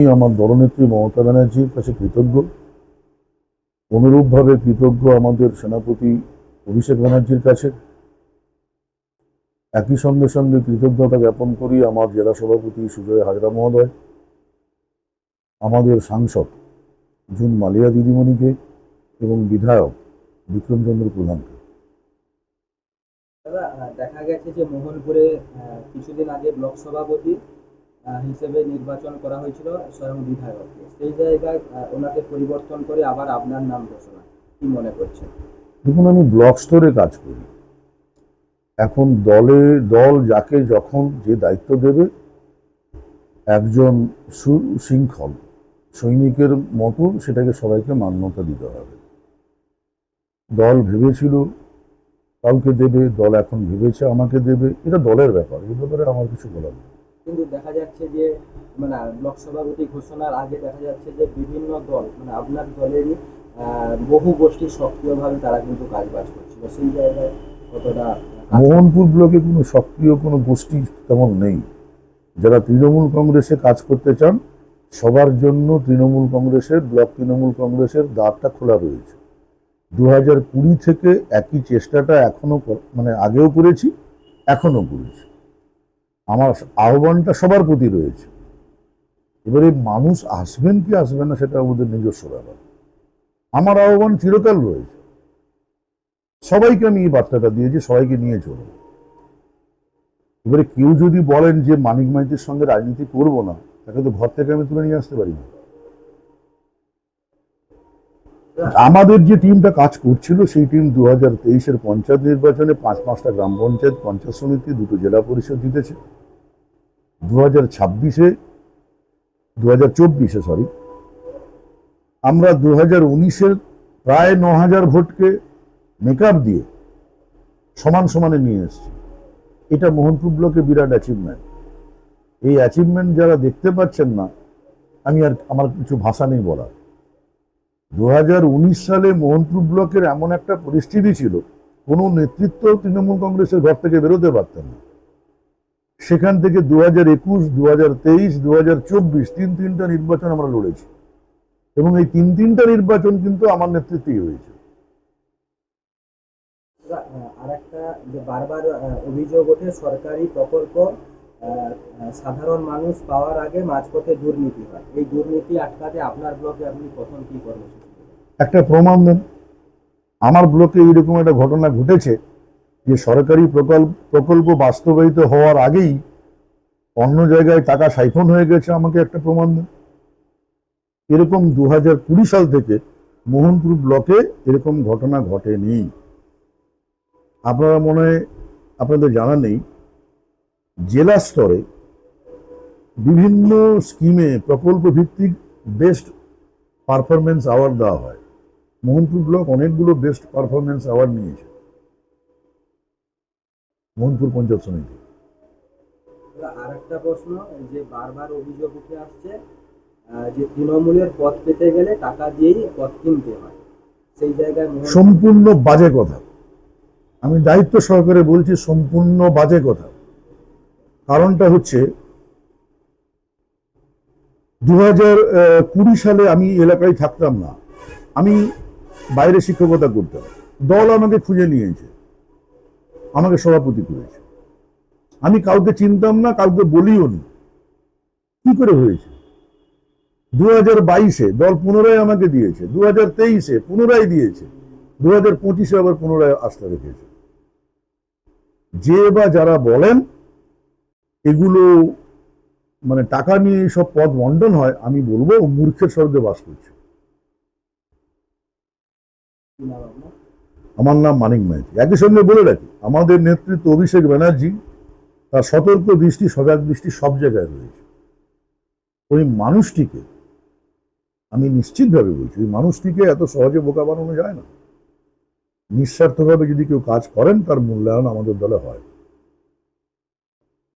আমি আমার দলনেত্রী মমতা ব্যানার্জির কাছে কৃতজ্ঞ। অনুরূপভাবে কৃতজ্ঞ আমাদের সেনাপতি অভিষেক ব্যানার্জির কাছে। একই সঙ্গে সঙ্গে কৃতজ্ঞতা জ্ঞাপন করি আমার জেলা সভাপতি সুজয় হাজরা মহোদয়, আমাদের সাংসদ জুন মালিয়া দিদিমণিকে এবং বিধায়ক বিক্রমচন্দ্র প্রধানকে। দেখা গেছে যে মোহনপুরে কিছুদিন আগে ব্লক সভাপতি হিসেবে নির্বাচন করা হয়েছিল স্বয়ং বিধায়ককে। সেই জায়গায় ওনাকে পরিবর্তন করে আবার আপনার নাম ঘোষণা। কি মনে করছেন? দেখুন, আমি ব্লক স্তরে কাজ করি। এখন দলে, দল যাকে যখন যে দায়িত্ব দেবে, একজন সুশৃঙ্খল সৈনিকের মতো সেটাকে সবাইকে মান্যতা দিতে হবে। দল ভেবেছিল, কাউকে দেবে, দল এখন ভেবেছে আমাকে দেবে, এটা দলের ব্যাপার এই ব্যাপারে আমার কিছু বলার নেই। কিন্তু দেখা যাচ্ছে যে মানে ব্লক সভাপতি ঘোষণার আগে দেখা যাচ্ছে যে বিভিন্ন দল মানে আপনার দলেরই বহু গোষ্ঠী সক্রিয়ভাবে তারা কিন্তু কাজ বাজ করছিল সেই জায়গায় কতটা মোহনপুর ব্লকে কোনো সক্রিয় কোনো গোষ্ঠী তেমন নেই। যারা তৃণমূল কংগ্রেসে কাজ করতে চান, সবার জন্য তৃণমূল কংগ্রেসের, ব্লক তৃণমূল কংগ্রেসের দ্বারটা খোলা রয়েছে। দু হাজার কুড়ি থেকে একই চেষ্টাটা এখনও মানে আগেও করেছি এখনও করেছি। আমার আহ্বানটা সবার প্রতি রয়েছে। এবারে মানুষ আসবেন কি আসবেন না সেটা আমাদের নিজস্ব ব্যাপার। আমার আহ্বান চিরকাল রয়েছে। সবাইকে আমি এই বার্তাটা দিয়েছি, সবাইকে নিয়ে চলব এবারে কেউ যদি বলেন যে মানিক মাইতির সঙ্গে রাজনীতি করব না, তাকে তো ঘর থেকে আমি তুলে নিয়ে আসতে পারি না। আমাদের যে টিমটা কাজ করছিল, সেই টিম দু হাজার তেইশের পঞ্চায়েত নির্বাচনে পাঁচ পাঁচটা গ্রাম পঞ্চায়েত পঞ্চায়েত সমিতি, দুটো জেলা পরিষদ জিতেছে। দু হাজার ছাব্বিশে দু হাজার চব্বিশে সরি আমরা দু হাজার উনিশের প্রায় ন হাজার ভোটকে মেকআপ দিয়ে সমান সমানে নিয়ে এসছি। এটা মোহনপুর ব্লকে বিরাট অ্যাচিভমেন্ট এই অ্যাচিভমেন্ট যারা দেখতে পাচ্ছেন না, আমি আর আমার কিছু ভাষা নেই বলার। দু সালে মোহনপুর ব্লকের এমন একটা পরিস্থিতি ছিল, কোনো নেতৃত্ব তৃণমূল কংগ্রেসের ঘর থেকে বেরোতে পারতেন না। সেখান থেকে দু হাজার একুশ দু হাজার তেইশ দু হাজার চব্বিশ তিন তিনটা নির্বাচন আমরা লড়েছি। এবং এই তিন তিনটা নির্বাচন কিন্তু আমার নেতৃত্বেই হয়েছে। আর একটা যে বারবার অভিযোগ ওঠে, সরকারি প্রকল্প সাধারণ মানুষ পাওয়ার আগে মাঝপথে দুর্নীতি হয়। এই দুর্নীতি আটকাতে আপনার ব্লকে আপনি প্রথম কি কর্মসূচি একটা প্রমাণ দেন। আমার ব্লকে এইরকম একটা ঘটনা ঘটেছে যে সরকারি প্রকল্প প্রকল্প বাস্তবায়িত হওয়ার আগেই অন্য জায়গায় টাকা সাইফন হয়ে গেছে, আমাকে একটা প্রমাণ দেন। এরকম দু হাজার কুড়ি সাল থেকে মোহনপুর ব্লকে এরকম ঘটনা ঘটেনি। আপনারা মনে হয়, আপনাদের জানা নেই জেলা স্তরে বিভিন্ন স্কিমে প্রকল্প ভিত্তিক বেস্ট পারফরমেন্স অ্যাওয়ার্ড দেওয়া হয়। মোহনপুর ব্লক অনেকগুলো বেস্ট পারফরমেন্স অ্যাওয়ার্ড নিয়েছে। মোহনপুর পঞ্চায়েত সমিতি। আর একটা প্রশ্ন যে বারবার অভিযোগ উঠে আসছে যে তৃণমূলের পদ পেতে গেলে টাকা দিয়েই পদ কিনতে হয়। সেই জায়গায় সম্পূর্ণ বাজে কথা। আমি দায়িত্ব সহকারে বলছি সম্পূর্ণ বাজে কথা। কারণটা হচ্ছে দু হাজার কুড়ি সালে আমি এলাকায় থাকতাম না। আমি বাইরে শিক্ষকতা করতাম। দল আমাকে খুঁজে নিয়েছে আমাকে সভাপতি করেছে। আমি কাউকে চিনতাম না, কাউকে বলিও নি। কি করে হয়েছে? দু হাজার বাইশে দল পুনরায় আমাকে দিয়েছে। দু হাজার তেইশে পুনরায় দিয়েছে। দু হাজার পঁচিশে আবার পুনরায় আস্থা রেখেছে। যে বা যারা বলেন এগুলো মানে টাকা নিয়ে সব পদ বন্টন হয় আমি বলব মূর্খের স্বর্গে বাস করছে? আমার নাম মানিক মাইতি। একই সঙ্গে বলে রাখি আমাদের নেতৃত্ব অভিষেক ব্যানার্জি তার সতর্ক দৃষ্টি সজাগ দৃষ্টি সব জায়গায় রয়েছে। ওই মানুষটিকে আমি নিশ্চিতভাবে বলছি ওই মানুষটিকে এত সহজে বোকা বানানো যায় না। নিঃস্বার্থভাবে যদি কেউ কাজ করেন তার মূল্যায়ন আমাদের দলে হয়।